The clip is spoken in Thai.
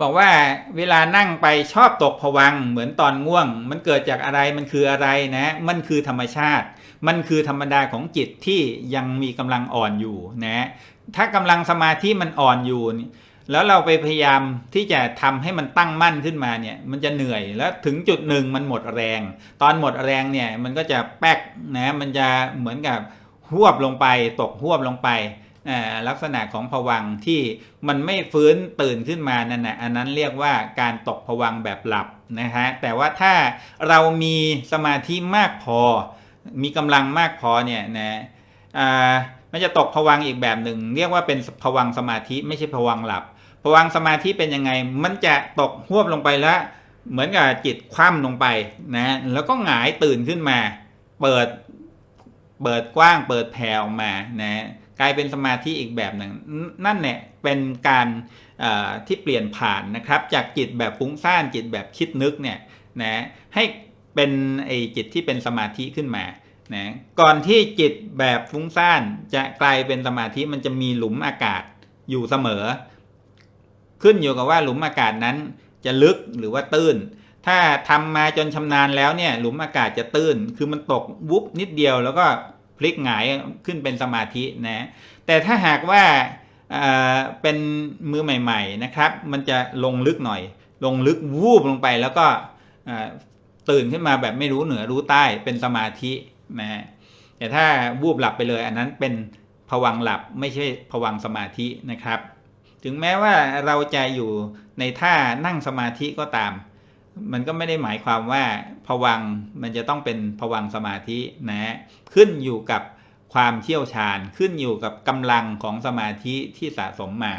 บอกว่าเวลานั่งไปชอบตกผวังเหมือนตอนง่วง มันเกิดจากอะไรมันคืออะไรนะ มันคือธรรมชาติ มันคือธรรมดาของจิตที่ยังมีกำลังอ่อนอยู่นะถ้ากำลังสมาธิมันอ่อนอยู่แล้วเราไปพยายามที่จะทำให้มันตั้งมั่นขึ้นมาเนี่ย มันจะเหนื่อยแล้วถึงจุดหนึ่งมันหมดแรง ตอนหมดแรงเนี่ยมันก็จะแป๊กนะมันจะเหมือนกับหวบลงไปตกหวบลงไป ลักษณะของผวังที่มันไม่ฟื้นตื่นขึ้นมานั่นนะอันนั้นเรียกว่าการตกผวังแบบหลับนะฮะแต่ว่าถ้าเรามีสมาธิมากพอ มีกำลังมากพอเนี่ยนะมันจะตกผวังอีกแบบหนึ่ง เรียกว่าเป็นผวังสมาธิไม่ใช่ผวังหลับผวังสมาธิเป็นยังไง มันจะตกหวบลงไปแล้ว เหมือนกับจิตคว่ำลงไปนะแล้วก็หงายตื่นขึ้นมา เปิดเปิดกว้างเปิดแผ่ออกมานะ กลายเป็นสมาธิอีกแบบหนึ่งนั่นเนี่ยเป็นการที่เปลี่ยนผ่านนะครับ จากจิตแบบฟุ้งซ่านจิตแบบคิดนึกเนี่ยนะให้เป็นไอจิตที่เป็นสมาธิขึ้นมานะก่อนที่จิตแบบฟุ้งซ่านจะกลายเป็นสมาธิมันจะมีหลุมอากาศอยู่เสมอ ขึ้นอยู่กับว่าหลุมอากาศนั้นจะลึกหรือว่าตื้น ถ้าทำมาจนชำนาญแล้วเนี่ยหลุมอากาศจะตื้น คือมันตกวุบนิดเดียวแล้วก็ ลิกหงายขึ้นเป็นสมาธินะแต่ถ้าหากว่าเป็นมือใหม่ ๆนะครับ มันจะลงลึกหน่อย ลงลึกวูบลงไปแล้วก็ตื่นขึ้นมาแบบไม่รู้เหนือรู้ใต้เป็นสมาธินะฮะแต่ถ้าวูบหลับไปเลย อันนั้นเป็นผวังหลับไม่ใช่ผวังสมาธินะครับ ถึงแม้ว่าเราจะอยู่ในท่านั่งสมาธิก็ตาม มันก็ไม่ได้หมายความว่าผวังมันจะต้องเป็นผวังสมาธินะฮะขึ้นอยู่กับความเชี่ยวชาญ ขึ้นอยู่กับกำลังของสมาธิที่สะสมมา